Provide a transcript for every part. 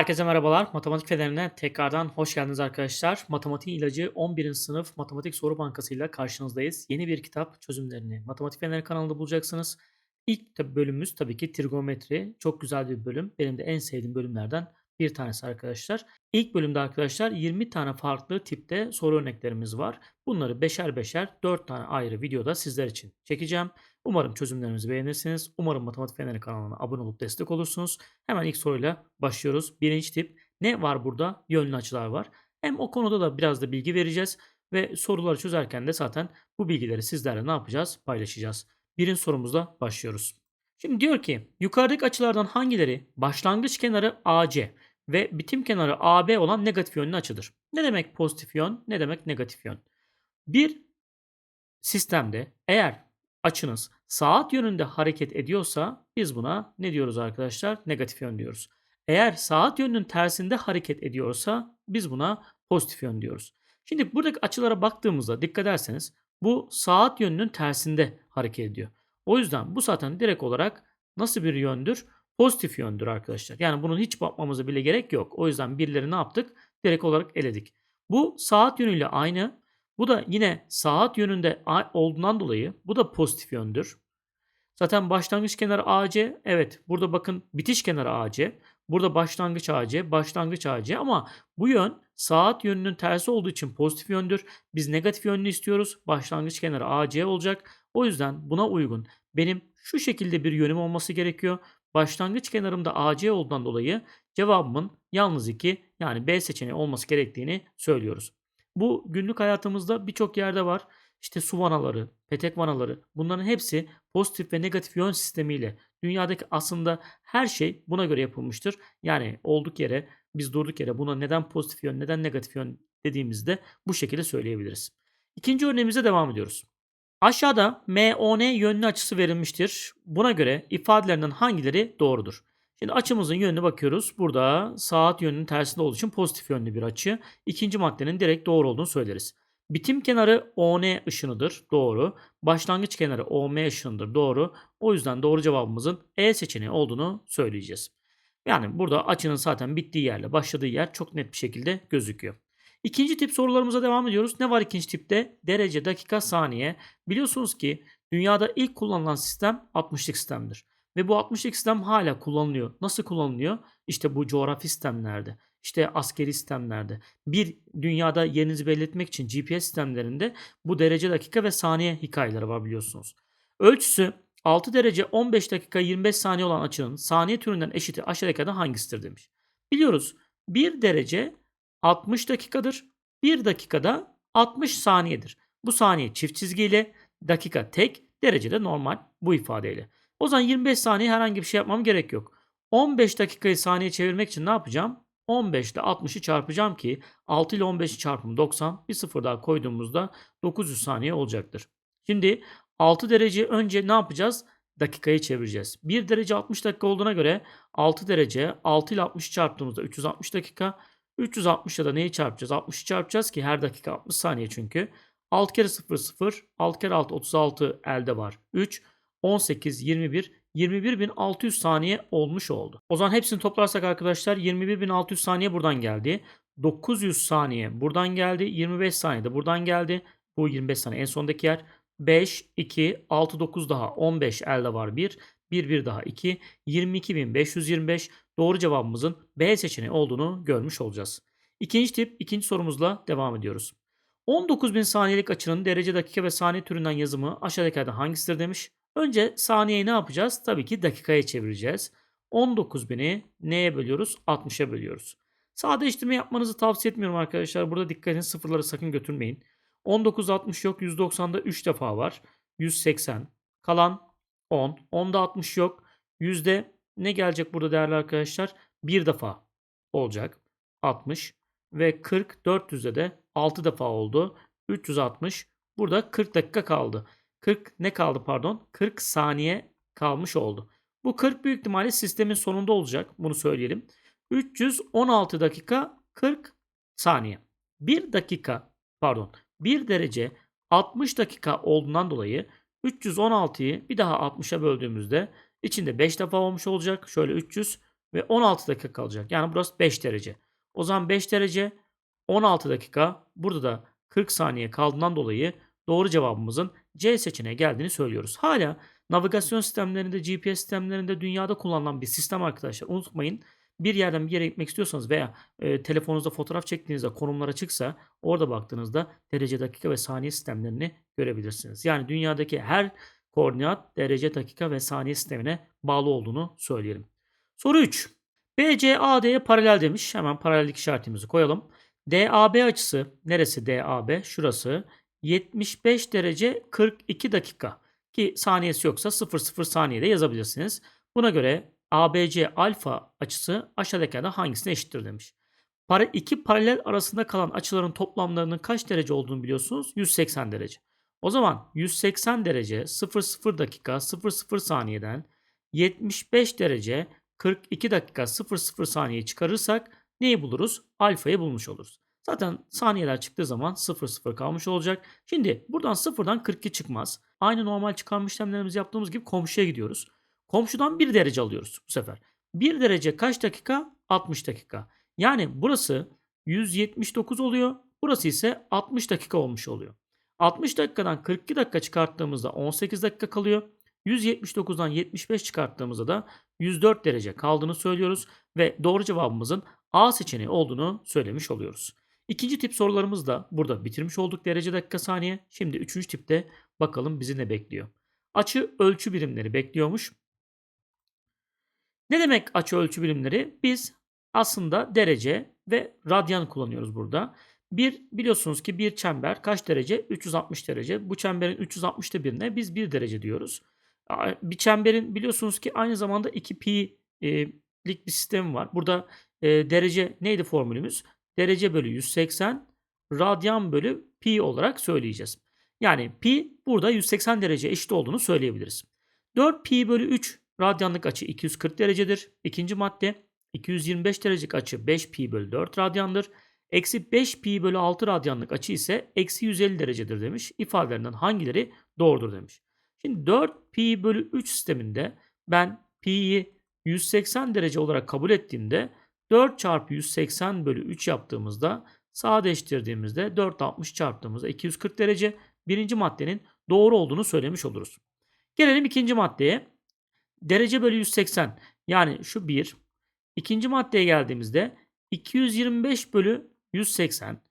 Herkese merhabalar. Matematik Feneri'ne tekrardan hoş geldiniz arkadaşlar. Matematik ilacı 11. sınıf matematik soru bankasıyla karşınızdayız. Yeni bir kitap çözümlerini Matematik Feneri kanalında bulacaksınız. İlk bölümümüz tabii ki trigonometri. Çok güzel bir bölüm. Benim de en sevdiğim bölümlerden bir tanesi arkadaşlar. İlk bölümde arkadaşlar 20 tane farklı tipte soru örneklerimiz var. Bunları beşer beşer 4 tane ayrı videoda sizler için çekeceğim. Umarım çözümlerimizi beğenirsiniz. Umarım Matematik Feneri kanalına abone olup destek olursunuz. Hemen ilk soruyla başlıyoruz. Birinci tip ne var burada? Yönlü açılar var. Hem o konuda da biraz da bilgi vereceğiz ve soruları çözerken de zaten bu bilgileri sizlerle ne yapacağız? Paylaşacağız. Birinci sorumuzla başlıyoruz. Şimdi diyor ki yukarıdaki açılardan hangileri başlangıç kenarı AC ve bitim kenarı AB olan negatif yönlü açıdır? Ne demek pozitif yön? Ne demek negatif yön? Bir sistemde eğer açınız saat yönünde hareket ediyorsa biz buna ne diyoruz arkadaşlar? Negatif yön diyoruz. Eğer saat yönünün tersinde hareket ediyorsa biz buna pozitif yön diyoruz. Şimdi buradaki açılara baktığımızda dikkat ederseniz bu saat yönünün tersinde hareket ediyor. O yüzden bu zaten direkt olarak nasıl bir yöndür? Pozitif yöndür arkadaşlar. Yani bunun hiç bakmamıza bile gerek yok. O yüzden birileri ne yaptık? Direkt olarak eledik. Bu saat yönüyle aynı. Bu da yine saat yönünde olduğundan dolayı bu da pozitif yöndür. Zaten başlangıç kenarı AC. Evet burada bakın bitiş kenarı AC. Burada başlangıç AC, başlangıç AC ama bu yön saat yönünün tersi olduğu için pozitif yöndür. Biz negatif yönlü istiyoruz. Başlangıç kenarı AC olacak. O yüzden buna uygun benim şu şekilde bir yönüm olması gerekiyor. Başlangıç kenarımda AC olduğundan dolayı cevabımın yalnız 2 yani B seçeneği olması gerektiğini söylüyoruz. Bu günlük hayatımızda birçok yerde var. İşte su vanaları, petek vanaları bunların hepsi pozitif ve negatif yön sistemiyle dünyadaki aslında her şey buna göre yapılmıştır. Yani olduk yere biz durduk yere buna neden pozitif yön neden negatif yön dediğimizde bu şekilde söyleyebiliriz. İkinci örneğimize devam ediyoruz. Aşağıda MON yönlü açısı verilmiştir. Buna göre ifadelerinden hangileri doğrudur? Şimdi açımızın yönüne bakıyoruz. Burada saat yönünün tersinde olduğu için pozitif yönlü bir açı. İkinci maddenin direkt doğru olduğunu söyleriz. Bitim kenarı ON ışınıdır. Doğru. Başlangıç kenarı OM ışınıdır. Doğru. O yüzden doğru cevabımızın E seçeneği olduğunu söyleyeceğiz. Yani burada açının zaten bittiği yerle başladığı yer çok net bir şekilde gözüküyor. İkinci tip sorularımıza devam ediyoruz. Ne var ikinci tipte? Derece, dakika, saniye. Biliyorsunuz ki dünyada ilk kullanılan sistem 60'lık sistemdir. Ve bu 60'lık sistem hala kullanılıyor. Nasıl kullanılıyor? İşte bu coğrafi sistemlerde, işte askeri sistemlerde. Bir dünyada yerinizi belli etmek için GPS sistemlerinde bu derece, dakika ve saniye hikayeleri var biliyorsunuz. Ölçüsü 6 derece 15 dakika 25 saniye olan açının saniye türünden eşiti aşağıdakilerden hangisidir demiş. Biliyoruz 1 derece 60 dakikadır. 1 dakikada 60 saniyedir. Bu saniye çift çizgiyle, dakika tek, derecede normal bu ifadeyle. O zaman 25 saniye herhangi bir şey yapmam gerek yok. 15 dakikayı saniye çevirmek için ne yapacağım? 15 ile 60'ı çarpacağım ki 6 ile 15'i çarpım 90. Bir sıfır daha koyduğumuzda 900 saniye olacaktır. Şimdi 6 derece önce ne yapacağız? Dakikayı çevireceğiz. 1 derece 60 dakika olduğuna göre 6 derece 6 ile 60 çarptığımızda 360 dakika. 360'a da neyi çarpacağız? 60'ı çarpacağız ki her dakika 60 saniye çünkü. 6 kere 0 0, 6 kere 6 36 elde var. 3, 18, 21, 21.600 saniye olmuş oldu. O zaman hepsini toplarsak arkadaşlar 21.600 saniye buradan geldi. 900 saniye buradan geldi. 25 saniye de buradan geldi. Bu 25 saniye en sondaki yer. 5, 2, 6, 9 daha 15 elde var 1. 1, 1 daha 2. 22.525 doğru cevabımızın B seçeneği olduğunu görmüş olacağız. İkinci tip ikinci sorumuzla devam ediyoruz. 19.000 saniyelik açının derece, dakika ve saniye türünden yazımı aşağıdakilerden hangisidir demiş. Önce saniyeyi ne yapacağız? Tabii ki dakikaya çevireceğiz. 19.000'i neye bölüyoruz? 60'a bölüyoruz. Sadeleştirme yapmanızı tavsiye etmiyorum arkadaşlar. Burada dikkat edin sıfırları sakın götürmeyin. 19 60 yok. 190'da 3 defa var. 180. Kalan 10. 10'da 60 yok. Yüzde ne gelecek burada değerli arkadaşlar? Bir defa olacak. 60 ve 40 400'de de 6 defa oldu. 360 burada 40 dakika kaldı. 40 ne kaldı pardon? 40 saniye kalmış oldu. Bu 40 büyük ihtimalle sistemin sonunda olacak. Bunu söyleyelim. 316 dakika 40 saniye. 1 dakika pardon 1 derece 60 dakika olduğundan dolayı 316'yı bir daha 60'a böldüğümüzde içinde 5 defa olmuş olacak. Şöyle 300 ve 16 dakika kalacak. Yani burası 5 derece. O zaman 5 derece 16 dakika burada da 40 saniye kaldığından dolayı doğru cevabımızın C seçeneğe geldiğini söylüyoruz. Hala navigasyon sistemlerinde, GPS sistemlerinde dünyada kullanılan bir sistem arkadaşlar. Unutmayın bir yerden bir yere gitmek istiyorsanız veya e, telefonunuzda fotoğraf çektiğinizde konumlar açıksa orada baktığınızda derece, dakika ve saniye sistemlerini görebilirsiniz. Yani dünyadaki her koordinat derece, dakika ve saniye sistemine bağlı olduğunu söyleyelim. Soru 3. BC AD'ye paralel demiş. Hemen paralellik işaretimizi koyalım. DAB açısı neresi DAB? Şurası 75 derece 42 dakika ki saniyesi yoksa 00 saniyede yazabilirsiniz. Buna göre ABC alfa açısı aşağıdakilerden hangisine eşittir demiş. Para, iki paralel arasında kalan açıların toplamlarının kaç derece olduğunu biliyorsunuz? 180 derece. O zaman 180 derece 00 dakika 00 saniyeden 75 derece 42 dakika 00 saniye çıkarırsak neyi buluruz? Alfayı bulmuş oluruz. Zaten saniyeler çıktığı zaman 0 0 kalmış olacak. Şimdi buradan 0'dan 42 çıkmaz. Aynı normal çıkarma işlemlerimizi yaptığımız gibi komşuya gidiyoruz. Komşudan 1 derece alıyoruz bu sefer. 1 derece kaç dakika? 60 dakika. Yani burası 179 oluyor. Burası ise 60 dakika olmuş oluyor. 60 dakikadan 42 dakika çıkarttığımızda 18 dakika kalıyor. 179'dan 75 çıkarttığımızda da 104 derece kaldığını söylüyoruz ve doğru cevabımızın A seçeneği olduğunu söylemiş oluyoruz. İkinci tip sorularımız da burada bitirmiş olduk derece dakika saniye. Şimdi üçüncü tipte bakalım bizi ne bekliyor. Açı ölçü birimleri bekliyormuş. Ne demek açı ölçü birimleri? Biz aslında derece ve radyan kullanıyoruz burada. Bir biliyorsunuz ki bir çember kaç derece? 360 derece. Bu çemberin 360'ta birine biz 1 derece diyoruz. Bir çemberin biliyorsunuz ki aynı zamanda 2 pi'lik bir sistemi var. Burada e, derece neydi formülümüz? Derece bölü 180 radyan bölü pi olarak söyleyeceğiz. Yani pi burada 180 derece eşit olduğunu söyleyebiliriz. 4 pi bölü 3 radyanlık açı 240 derecedir. İkinci madde 225 derecelik açı 5 pi bölü 4 radyandır. Eksi 5 pi bölü 6 radyanlık açı ise eksi 150 derecedir demiş. İfadelerinden hangileri doğrudur demiş. Şimdi 4 pi bölü 3 sisteminde ben pi'yi 180 derece olarak kabul ettiğimde 4 çarpı 180 bölü 3 yaptığımızda sadeleştirdiğimizde 460 çarptığımızda 240 derece birinci maddenin doğru olduğunu söylemiş oluruz. Gelelim ikinci maddeye. Derece bölü 180 yani şu 1. İkinci maddeye geldiğimizde 225 bölü 180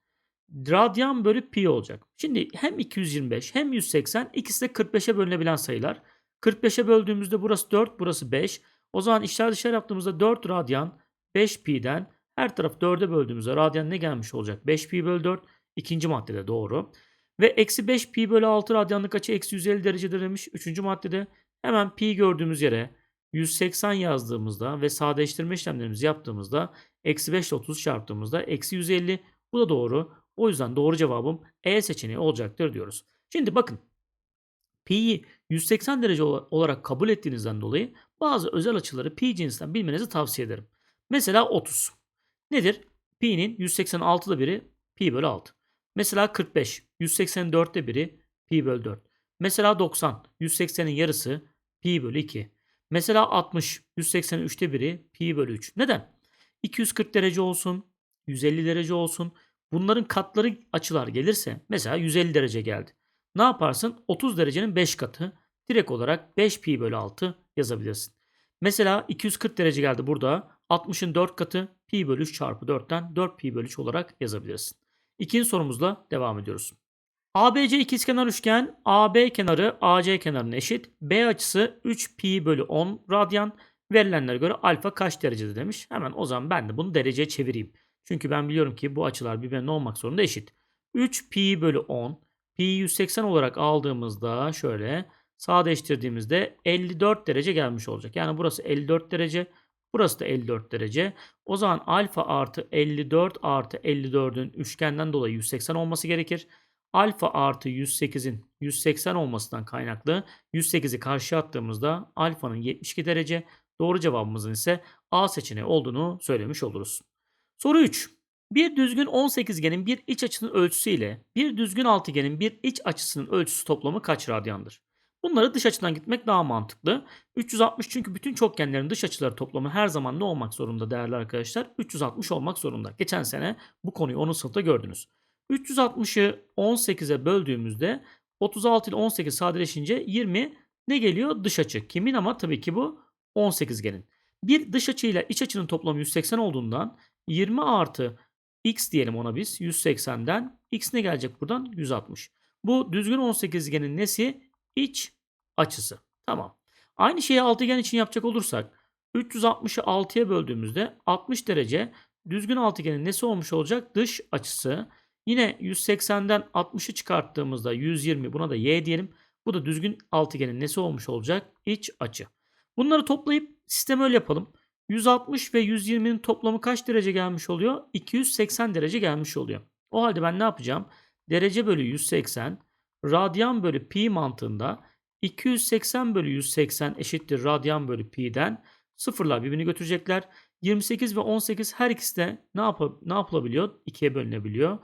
radyan bölü pi olacak. Şimdi hem 225 hem 180 ikisi de 45'e bölünebilen sayılar. 45'e böldüğümüzde burası 4 burası 5. O zaman işler dışarı yaptığımızda 4 radyan 5 pi'den her taraf 4'e böldüğümüzde radyan ne gelmiş olacak? 5 pi bölü 4 ikinci maddede doğru. Ve eksi 5 pi bölü 6 radyanlık açı eksi 150 derecedir demiş. Üçüncü maddede hemen pi gördüğümüz yere 180 yazdığımızda ve sadeleştirme işlemlerimizi yaptığımızda eksi 5 ile 30 çarptığımızda eksi 150 bu da doğru. O yüzden doğru cevabım E seçeneği olacaktır diyoruz. Şimdi bakın pi'yi 180 derece olarak kabul ettiğinizden dolayı bazı özel açıları pi cinsinden bilmenizi tavsiye ederim. Mesela 30. Nedir? Pi'nin 186'da biri pi bölü 6. Mesela 45. 184'te biri pi bölü 4. Mesela 90. 180'in yarısı pi bölü 2. Mesela 60. 183'te biri pi bölü 3. Neden? 240 derece olsun. 150 derece olsun. Bunların katları açılar gelirse mesela 150 derece geldi. Ne yaparsın? 30 derecenin 5 katı direkt olarak 5 pi bölü 6 yazabilirsin. Mesela 240 derece geldi burada. 60'ın 4 katı pi bölü 3 çarpı 4'ten 4 pi bölü 3 olarak yazabilirsin. İkinci sorumuzla devam ediyoruz. ABC ikizkenar üçgen AB kenarı AC kenarına eşit. B açısı 3 pi bölü 10 radyan. Verilenlere göre alfa kaç derecede demiş. Hemen o zaman ben de bunu dereceye çevireyim. Çünkü ben biliyorum ki bu açılar birbirine olmak zorunda eşit. 3 pi bölü 10 pi 180 olarak aldığımızda şöyle sadeleştirdiğimizde 54 derece gelmiş olacak. Yani burası 54 derece burası da 54 derece. O zaman alfa artı 54 artı 54'ün üçgenden dolayı 180 olması gerekir. Alfa artı 108'in 180 olmasından kaynaklı 108'i karşıya attığımızda alfanın 72 derece doğru cevabımızın ise A seçeneği olduğunu söylemiş oluruz. Soru 3. Bir düzgün 18genin bir iç açının ölçüsü ile bir düzgün altıgenin bir iç açısının ölçüsü toplamı kaç radyandır? Bunları dış açıdan gitmek daha mantıklı. 360 çünkü bütün çokgenlerin dış açıları toplamı her zaman ne olmak zorunda değerli arkadaşlar? 360 olmak zorunda. Geçen sene bu konuyu 10. sınıfta gördünüz. 360'ı 18'e böldüğümüzde 36 ile 18 sadeleşince 20 ne geliyor? Dış açı. Kimin ama tabii ki bu 18'genin. Bir dış açı ile iç açının toplamı 180 olduğundan 20 artı x diyelim ona biz 180'den x ne gelecek buradan? 160. Bu düzgün 18'genin nesi? İç açısı. Tamam. Aynı şeyi altıgen için yapacak olursak 360'ı 6'ya böldüğümüzde 60 derece düzgün altıgenin nesi olmuş olacak? Dış açısı. Yine 180'den 60'ı çıkarttığımızda 120 buna da y diyelim. Bu da düzgün altıgenin nesi olmuş olacak? İç açı. Bunları toplayıp sistemi öyle yapalım. 160 ve 120'nin toplamı kaç derece gelmiş oluyor? 280 derece gelmiş oluyor. O halde ben ne yapacağım? Derece bölü 180 radyan bölü pi mantığında 280 bölü 180 eşittir radyan bölü pi'den sıfırlar birbirini götürecekler. 28 ve 18 her ikisi de ne, yap ne yapılabiliyor? 2'ye bölünebiliyor.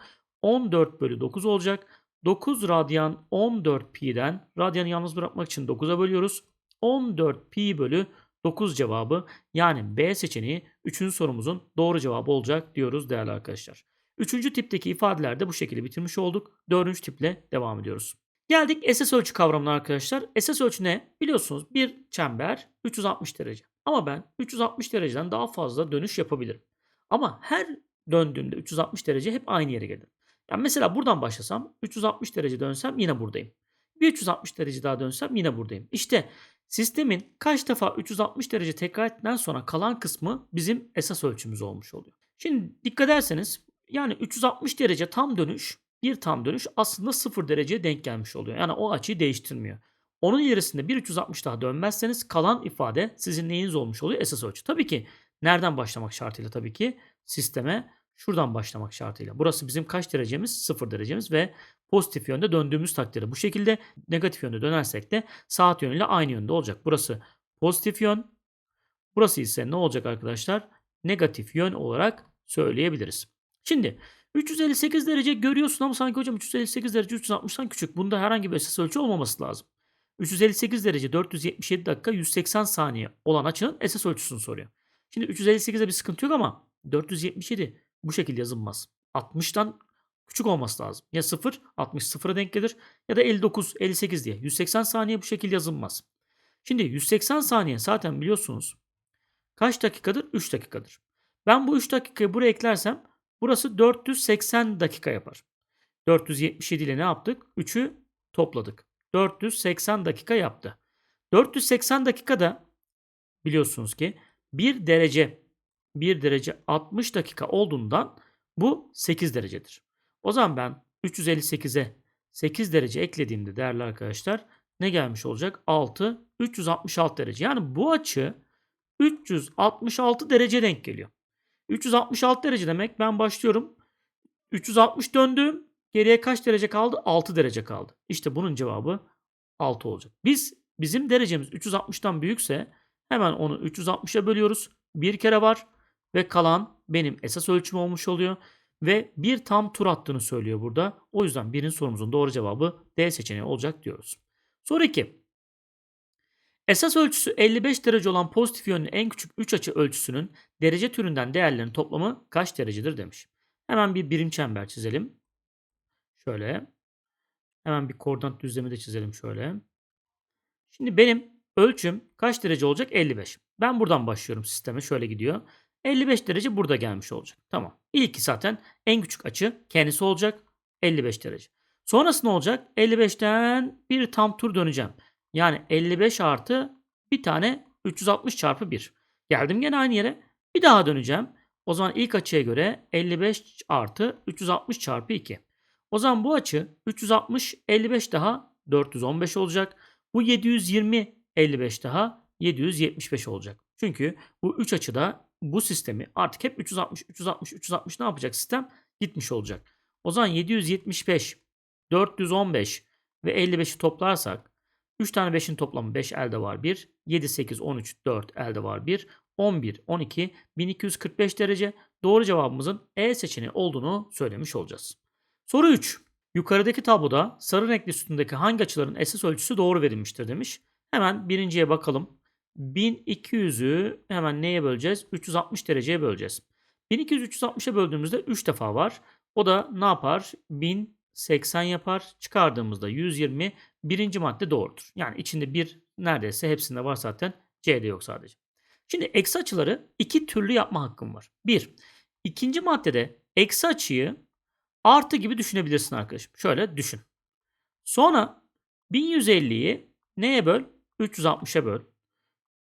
14 bölü 9 olacak. 9 radyan 14 pi'den radyanı yalnız bırakmak için 9'a bölüyoruz. 14 pi bölü 9 cevabı yani B seçeneği 3. sorumuzun doğru cevabı olacak diyoruz değerli arkadaşlar. Üçüncü tipteki ifadelerde bu şekilde bitirmiş olduk. Dördüncü tiple devam ediyoruz. Geldik esas ölçü kavramına arkadaşlar. Esas ölçü ne? Biliyorsunuz bir çember 360 derece. Ama ben 360 dereceden daha fazla dönüş yapabilirim. Ama her döndüğümde 360 derece hep aynı yere gelir. Yani mesela buradan başlasam 360 derece dönsem yine buradayım. Bir 360 derece daha dönsem yine buradayım. İşte sistemin kaç defa 360 derece tekrar ettikten sonra kalan kısmı bizim esas ölçümüz olmuş oluyor. Şimdi dikkat ederseniz yani 360 derece tam dönüş, bir tam dönüş aslında 0 dereceye denk gelmiş oluyor. Yani o açıyı değiştirmiyor. Onun ilerisinde bir 360 daha dönmezseniz kalan ifade sizin neyiniz olmuş oluyor? Esas ölçü. Tabii ki nereden başlamak şartıyla tabii ki sisteme şuradan başlamak şartıyla. Burası bizim kaç derecemiz? 0 derecemiz ve pozitif yönde döndüğümüz takdirde bu şekilde negatif yönde dönersek de saat yönüyle aynı yönde olacak. Burası pozitif yön. Burası ise ne olacak arkadaşlar? Negatif yön olarak söyleyebiliriz. Şimdi 358 derece görüyorsun ama sanki hocam 358 derece 360'tan küçük. Bunda herhangi bir esas ölçü olmaması lazım. 358 derece 477 dakika 180 saniye olan açının esas ölçüsünü soruyor. Şimdi 358'de bir sıkıntı yok ama 477 bu şekilde yazılmaz. 60'tan küçük olması lazım. Ya 0, 60 sıfıra denk gelir ya da 59, 58 diye. 180 saniye bu şekilde yazılmaz. Şimdi 180 saniye zaten biliyorsunuz kaç dakikadır? 3 dakikadır. Ben bu 3 dakikayı buraya eklersem burası 480 dakika yapar. 477 ile ne yaptık? 3'ü topladık. 480 dakika yaptı. 480 dakikada biliyorsunuz ki 1 derece 1 derece 60 dakika olduğundan bu 8 derecedir. O zaman ben 358'e 8 derece eklediğimde değerli arkadaşlar ne gelmiş olacak? 6 366 derece. Yani bu açı 366 derece denk geliyor. 366 derece demek ben başlıyorum. 360 döndüm. Geriye kaç derece kaldı? 6 derece kaldı. İşte bunun cevabı 6 olacak. Biz bizim derecemiz 360'tan büyükse hemen onu 360'a bölüyoruz. Bir kere var ve kalan benim esas ölçüm olmuş oluyor. Ve bir tam tur attığını söylüyor burada. O yüzden birin sorumuzun doğru cevabı D seçeneği olacak diyoruz. Soru 2. Esas ölçüsü 55 derece olan pozitif yönlü en küçük 3 açı ölçüsünün derece türünden değerlerin toplamı kaç derecedir demiş. Hemen bir birim çember çizelim. Şöyle. Hemen bir koordinat düzlemi de çizelim şöyle. Şimdi benim ölçüm kaç derece olacak? 55. Ben buradan başlıyorum sisteme. Şöyle gidiyor. 55 derece burada gelmiş olacak. Tamam. İlki zaten en küçük açı kendisi olacak. 55 derece. Sonrası ne olacak? 55'ten bir tam tur döneceğim. Yani 55 artı bir tane 360 çarpı 1. Geldim gene aynı yere. Bir daha döneceğim. O zaman ilk açıya göre 55 artı 360 çarpı 2. O zaman bu açı 360 55 daha 415 olacak. Bu 720 55 daha 775 olacak. Çünkü bu 3 açıda bu sistemi artık hep 360 360 360 ne yapacak sistem? Gitmiş olacak. O zaman 775 415 ve 55'i toplarsak 3 tane 5'in toplamı 5 elde var 1. 7, 8, 13, 4 elde var 1. 11, 12, 1245 derece doğru cevabımızın E seçeneği olduğunu söylemiş olacağız. Soru 3. Yukarıdaki tabloda sarı renkli sütundaki hangi açıların esas ölçüsü doğru verilmiştir demiş. Hemen birinciye bakalım. 1200'ü hemen neye böleceğiz? 360 dereceye böleceğiz. 1200 360'a böldüğümüzde 3 defa var. O da ne yapar? 1080 yapar. Çıkardığımızda 120. Birinci madde doğrudur. Yani içinde bir neredeyse hepsinde var zaten. C'de yok sadece. Şimdi eksi açıları iki türlü yapma hakkım var. Bir, ikinci maddede eksi açıyı artı gibi düşünebilirsin arkadaşım. Şöyle düşün. Sonra 1150'yi neye böl? 360'a böl.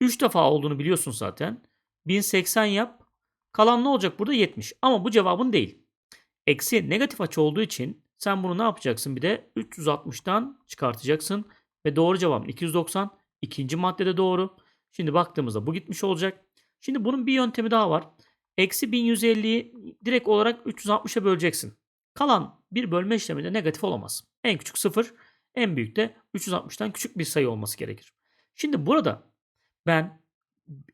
3 defa olduğunu biliyorsun zaten. 1080 yap. Kalan ne olacak burada? 70. Ama bu cevabın değil. Eksi negatif açı olduğu için sen bunu ne yapacaksın? Bir de 360'tan çıkartacaksın. Ve doğru cevabın 290. İkinci maddede doğru. Şimdi baktığımızda bu gitmiş olacak. Şimdi bunun bir yöntemi daha var. Eksi 1150'yi direkt olarak 360'a böleceksin. Kalan bir bölme işleminde negatif olamaz. En küçük 0, en büyük de 360'tan küçük bir sayı olması gerekir. Şimdi burada ben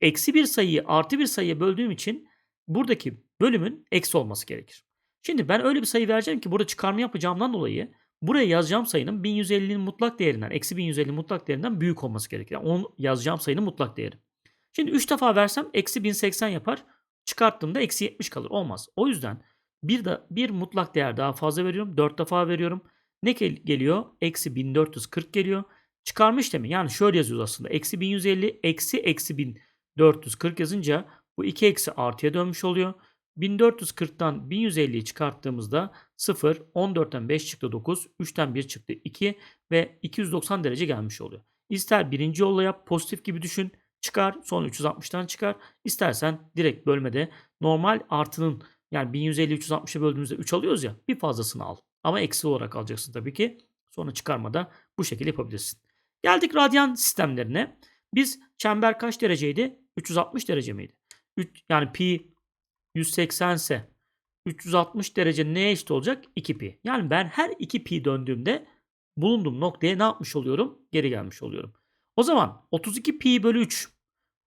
eksi bir sayıyı artı bir sayıya böldüğüm için buradaki bölümün eksi olması gerekir. Şimdi ben öyle bir sayı vereceğim ki burada çıkarma yapacağımdan dolayı buraya yazacağım sayının 1150'nin mutlak değerinden, eksi 1150'nin mutlak değerinden büyük olması gerekir. Yani onun yazacağım sayının mutlak değeri. Şimdi 3 defa versem eksi 1080 yapar. Çıkarttığımda eksi 70 kalır. Olmaz. O yüzden bir de bir mutlak değer daha fazla veriyorum. 4 defa veriyorum. Ne gel- geliyor? Eksi 1440 geliyor. Çıkarma işlemi yani şöyle yazıyoruz aslında. Eksi 1150 eksi eksi 1440 yazınca bu 2 eksi artıya dönmüş oluyor. 1440'tan 1150'yi çıkarttığımızda 0, 14'ten 5 çıktı 9, 3'ten 1 çıktı 2 ve 290 derece gelmiş oluyor. İster birinci yolla yap, pozitif gibi düşün, çıkar, sonra 360'tan çıkar. İstersen direkt bölmede normal artının yani 1150 360'a böldüğümüzde 3 alıyoruz ya bir fazlasını al. Ama eksi olarak alacaksın tabii ki. Sonra çıkarmada bu şekilde yapabilirsin. Geldik radyan sistemlerine. Biz çember kaç dereceydi? 360 derece miydi? Üç- Yani pi 180 ise 360 derece neye eşit olacak? 2 pi. Yani ben her 2 pi döndüğümde bulunduğum noktaya ne yapmış oluyorum? Geri gelmiş oluyorum. O zaman 32 pi bölü 3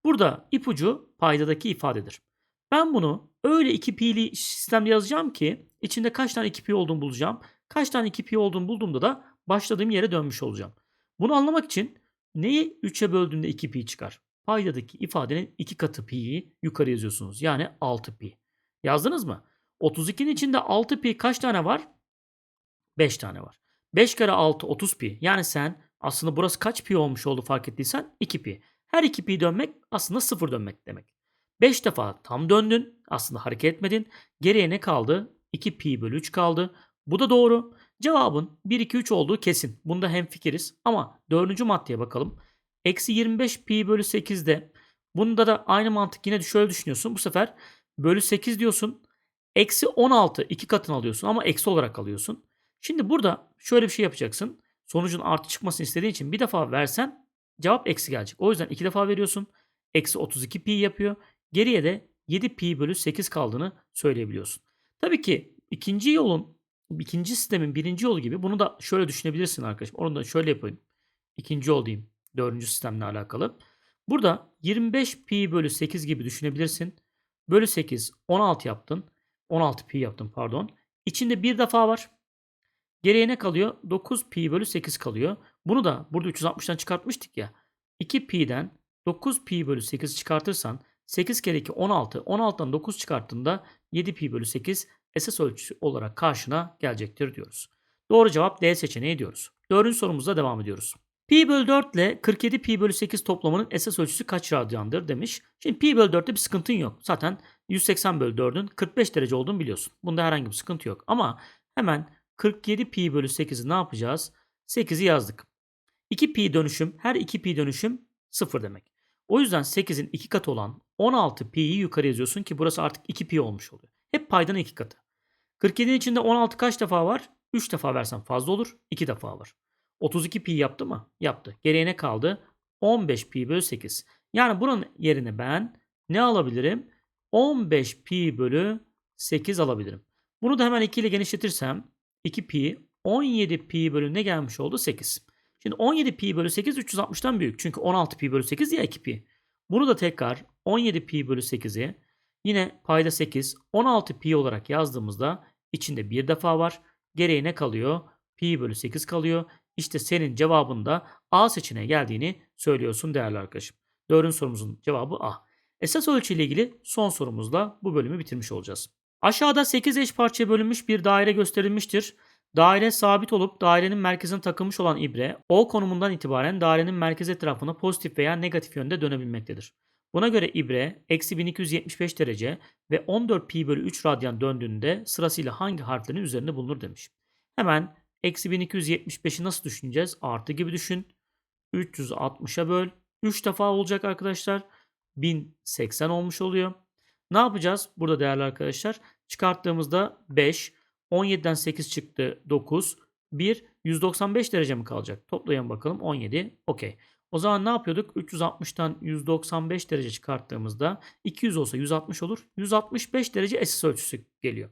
burada ipucu paydadaki ifadedir. Ben bunu öyle 2 pi'li sistemde yazacağım ki içinde kaç tane 2 pi olduğunu bulacağım. Kaç tane 2 pi olduğunu bulduğumda da başladığım yere dönmüş olacağım. Bunu anlamak için neyi 3'e böldüğünde 2 pi çıkar? Paydadaki ifadenin 2 katı pi'yi yukarı yazıyorsunuz. Yani 6 pi. Yazdınız mı? 32'nin içinde 6 pi kaç tane var? 5 tane var. 5 kere 6 30 pi. Yani sen aslında burası kaç pi olmuş oldu fark ettiysen 2 pi. Her 2 pi dönmek aslında 0 dönmek demek. 5 defa tam döndün. Aslında hareket etmedin. Geriye ne kaldı? 2 pi bölü 3 kaldı. Bu da doğru. Cevabın 1, 2, 3 olduğu kesin. Bunda hemfikiriz. Ama dördüncü maddeye bakalım. Eksi 25 pi bölü 8'de. Bunda da aynı mantık yine şöyle düşünüyorsun. Bu sefer bölü 8 diyorsun. Eksi 16 iki katını alıyorsun ama eksi olarak alıyorsun. Şimdi burada şöyle bir şey yapacaksın. Sonucun artı çıkmasını istediğin için bir defa versen cevap eksi gelecek. O yüzden iki defa veriyorsun. Eksi 32 pi yapıyor. Geriye de 7 pi bölü 8 kaldığını söyleyebiliyorsun. Tabii ki ikinci yolun, ikinci sistemin birinci yolu gibi bunu da şöyle düşünebilirsin arkadaşım. Onu da şöyle yapayım. İkinci yol diyeyim. Dördüncü sistemle alakalı. Burada 25 pi bölü 8 gibi düşünebilirsin. Bölü 8 16 yaptın. 16 pi yaptın pardon. İçinde bir defa var. Geriye ne kalıyor? 9 pi bölü 8 kalıyor. Bunu da burada 360'tan çıkartmıştık ya. 2 pi'den 9 pi bölü 8 çıkartırsan 8 kere 2 16. 16'dan 9 çıkarttığında 7 pi bölü 8 esas ölçüsü olarak karşına gelecektir diyoruz. Doğru cevap D seçeneği diyoruz. Dördüncü sorumuzla devam ediyoruz. Pi bölü 4 ile 47 pi bölü 8 toplamının esas ölçüsü kaç radyandır demiş. Şimdi pi bölü 4'te bir sıkıntın yok. Zaten 180 bölü 4'ün 45 derece olduğunu biliyorsun. Bunda herhangi bir sıkıntı yok. Ama hemen 47 pi bölü 8'i ne yapacağız? 8'i yazdık. 2 pi dönüşüm, her 2 pi dönüşüm 0 demek. O yüzden 8'in 2 katı olan 16 pi'yi yukarı yazıyorsun ki burası artık 2 pi olmuş oluyor. Hep paydanın 2 katı. 47'nin içinde 16 kaç defa var? 3 defa versen fazla olur. 2 defa var. 32 pi yaptı mı? Yaptı. Geriye ne kaldı? 15 pi bölü 8. Yani bunun yerine ben ne alabilirim? 15 pi bölü 8 alabilirim. Bunu da hemen 2 ile genişletirsem 2 pi 17 pi bölü ne gelmiş oldu? 8. Şimdi 17 pi bölü 8 360'tan büyük. Çünkü 16 pi bölü 8 ya 2 pi. Bunu da tekrar 17 pi bölü 8'i yine payda 8 16 pi olarak yazdığımızda içinde bir defa var. Geriye ne kalıyor? pi bölü 8 kalıyor. İşte senin cevabında A seçeneğe geldiğini söylüyorsun değerli arkadaşım. Dördüncü sorumuzun cevabı A. Esas ölçü ile ilgili son sorumuzla bu bölümü bitirmiş olacağız. Aşağıda 8 eş parçaya bölünmüş bir daire gösterilmiştir. Daire sabit olup dairenin merkezine takılmış olan ibre O konumundan itibaren dairenin merkez etrafına pozitif veya negatif yönde dönebilmektedir. Buna göre ibre eksi 1275 derece ve 14 pi bölü 3 radyan döndüğünde sırasıyla hangi harflerin üzerinde bulunur demiş. Hemen eksi 1275'i nasıl düşüneceğiz? Artı gibi düşün. 360'a böl. 3 defa olacak arkadaşlar. 1080 olmuş oluyor. Ne yapacağız burada değerli arkadaşlar? Çıkarttığımızda 5, 17'den 8 çıktı 9, 1, 195 derece mi kalacak? Toplayalım bakalım 17, okey. O zaman ne yapıyorduk? 360'tan 195 derece çıkarttığımızda 200 olsa 160 olur. 165 derece esas ölçüsü geliyor.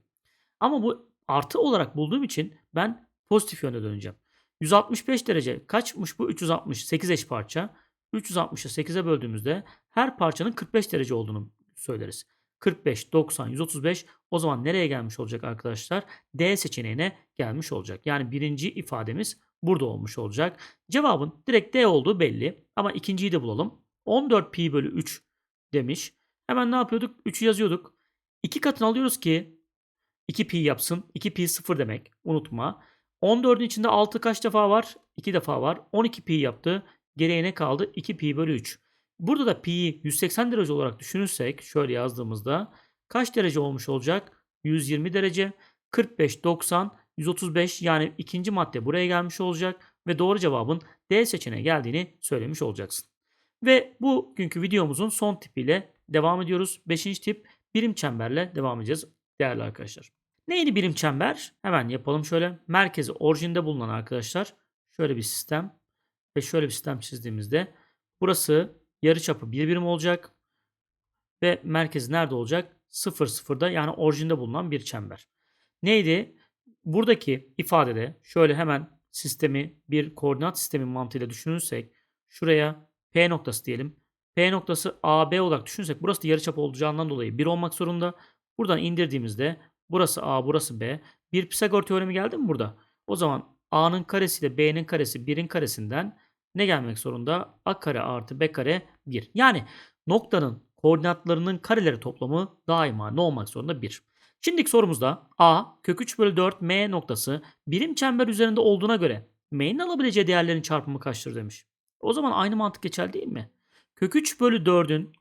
Ama bu artı olarak bulduğum için ben pozitif yönde döneceğim. 165 derece kaçmış bu? 360. 8 eş parça. 360'ı 8'e böldüğümüzde her parçanın 45 derece olduğunu söyleriz. 45, 90, 135 o zaman nereye gelmiş olacak arkadaşlar? D seçeneğine gelmiş olacak. Yani birinci ifademiz burada olmuş olacak. Cevabın direkt D olduğu belli ama ikinciyi de bulalım. 14 pi bölü 3 demiş. Hemen ne yapıyorduk? 3'ü yazıyorduk. 2 katını alıyoruz ki 2 pi yapsın. 2 pi 0 demek. Unutma. 14'ün içinde 6 kaç defa var? 2 defa var. 12 pi yaptı. Geriye ne kaldı? 2 pi bölü 3. Burada da pi'yi 180 derece olarak düşünürsek şöyle yazdığımızda kaç derece olmuş olacak? 120 derece. 45, 90, 135 yani ikinci madde buraya gelmiş olacak ve doğru cevabın D seçeneğe geldiğini söylemiş olacaksın. Ve bugünkü videomuzun son tipiyle devam ediyoruz. Beşinci tip birim çemberle devam edeceğiz değerli arkadaşlar. Neydi birim çember? Hemen yapalım şöyle. Merkezi orijinde bulunan arkadaşlar. Şöyle bir sistem ve şöyle bir sistem çizdiğimizde burası yarıçapı bir birim olacak ve merkezi nerede olacak? 0 0'da yani orijinde bulunan bir çember. Neydi? Buradaki ifadede şöyle hemen sistemi bir koordinat sistemi mantığıyla düşünürsek şuraya P noktası diyelim. P noktası AB olarak düşünürsek burası da yarıçap olacağından dolayı 1 olmak zorunda. Buradan indirdiğimizde burası A burası B. Bir Pisagor teoremi geldi mi burada? O zaman A'nın karesi ile B'nin karesi 1'in karesinden ne gelmek zorunda? A kare artı B kare 1. Yani noktanın koordinatlarının kareleri toplamı daima ne olmak zorunda? 1. Şimdiki sorumuzda A kök 3 bölü 4 M noktası birim çember üzerinde olduğuna göre M'nin alabileceği değerlerin çarpımı kaçtır demiş. O zaman aynı mantık geçerli değil mi? Kök 3 bölü 4'ün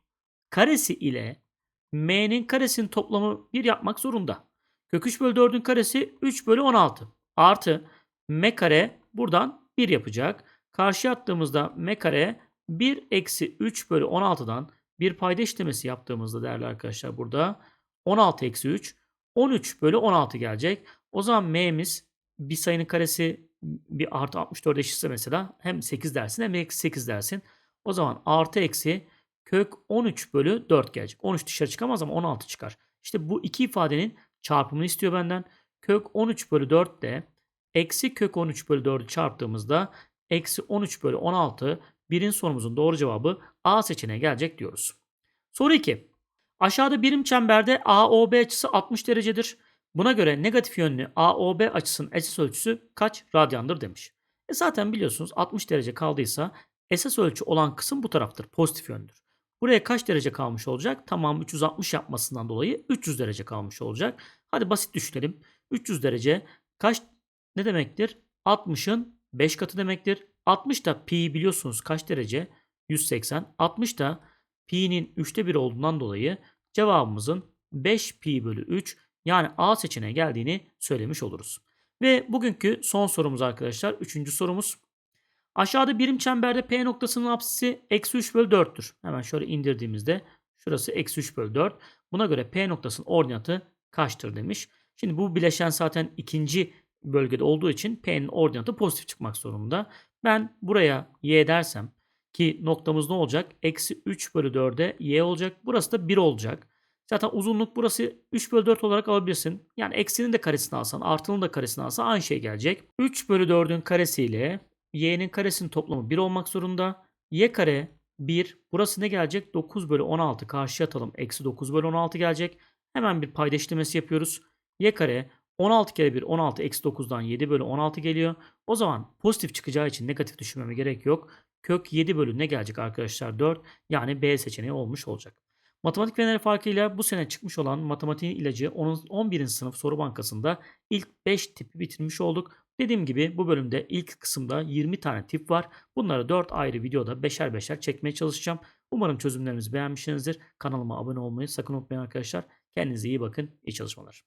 karesi ile M'nin karesinin toplamı 1 yapmak zorunda. Kök 3 bölü 4'ün karesi 3 bölü 16. Artı M kare buradan 1 yapacak. Karşıya attığımızda M kare 1 eksi 3 bölü 16'dan bir payda işlemesi yaptığımızda değerli arkadaşlar burada 16 eksi 3 13 bölü 16 gelecek. O zaman m'miz bir sayının karesi bir artı 64 eşitse mesela hem 8 dersin hem eksi 8 dersin. O zaman artı eksi kök 13 bölü 4 gelecek. 13 dışarı çıkamaz ama 16 çıkar. İşte bu iki ifadenin çarpımını istiyor benden. Kök 13 bölü 4 de eksi kök 13 bölü 4'ü çarptığımızda eksi 13 bölü 16 birin sorumuzun doğru cevabı A seçeneğe gelecek diyoruz. Soru 2. Aşağıda birim çemberde AOB açısı 60 derecedir. Buna göre negatif yönlü AOB açısının esas ölçüsü kaç radyandır demiş. E zaten biliyorsunuz 60 derece kaldıysa esas ölçü olan kısım bu taraftır. Pozitif yöndür. Buraya kaç derece kalmış olacak? Tamam 360 yapmasından dolayı 300 derece kalmış olacak. Hadi basit düşünelim. 300 derece kaç ne demektir? 60'ın 5 katı demektir. 60 da pi biliyorsunuz kaç derece? 180. 60 da pi'nin 3'te 1 olduğundan dolayı cevabımızın 5 pi bölü 3 yani A seçeneğe geldiğini söylemiş oluruz. Ve bugünkü son sorumuz arkadaşlar. Üçüncü sorumuz. Aşağıda birim çemberde P noktasının apsisi eksi 3 bölü 4'tür. Hemen şöyle indirdiğimizde şurası eksi 3 bölü 4. Buna göre P noktasının ordinatı kaçtır demiş. Şimdi bu bileşen zaten ikinci bölgede olduğu için P'nin ordinatı pozitif çıkmak zorunda. Ben buraya Y dersem ki noktamız ne olacak? Eksi 3 bölü 4'e y olacak. Burası da 1 olacak. Zaten uzunluk burası 3 bölü 4 olarak alabilirsin. Yani eksinin de karesini alsan, artının da karesini alsan aynı şey gelecek. 3 bölü 4'ün karesiyle y'nin karesinin toplamı 1 olmak zorunda. y kare 1. Burası ne gelecek? 9 bölü 16 karşıya atalım. Eksi 9 bölü 16 gelecek. Hemen bir payda işlemesi yapıyoruz. y kare 16 kere 1 16 eksi 9'dan 7 bölü 16 geliyor. O zaman pozitif çıkacağı için negatif düşünmeme gerek yok. Kök 7 bölü ne gelecek arkadaşlar? 4. Yani B seçeneği olmuş olacak. Matematik feneri farkıyla bu sene çıkmış olan matematiğin ilacı 10. 11. sınıf soru bankasında ilk 5 tipi bitirmiş olduk. Dediğim gibi bu bölümde ilk kısımda 20 tane tip var. Bunları 4 ayrı videoda beşer beşer çekmeye çalışacağım. Umarım çözümlerimizi beğenmişsinizdir. Kanalıma abone olmayı sakın unutmayın arkadaşlar. Kendinize iyi bakın. İyi çalışmalar.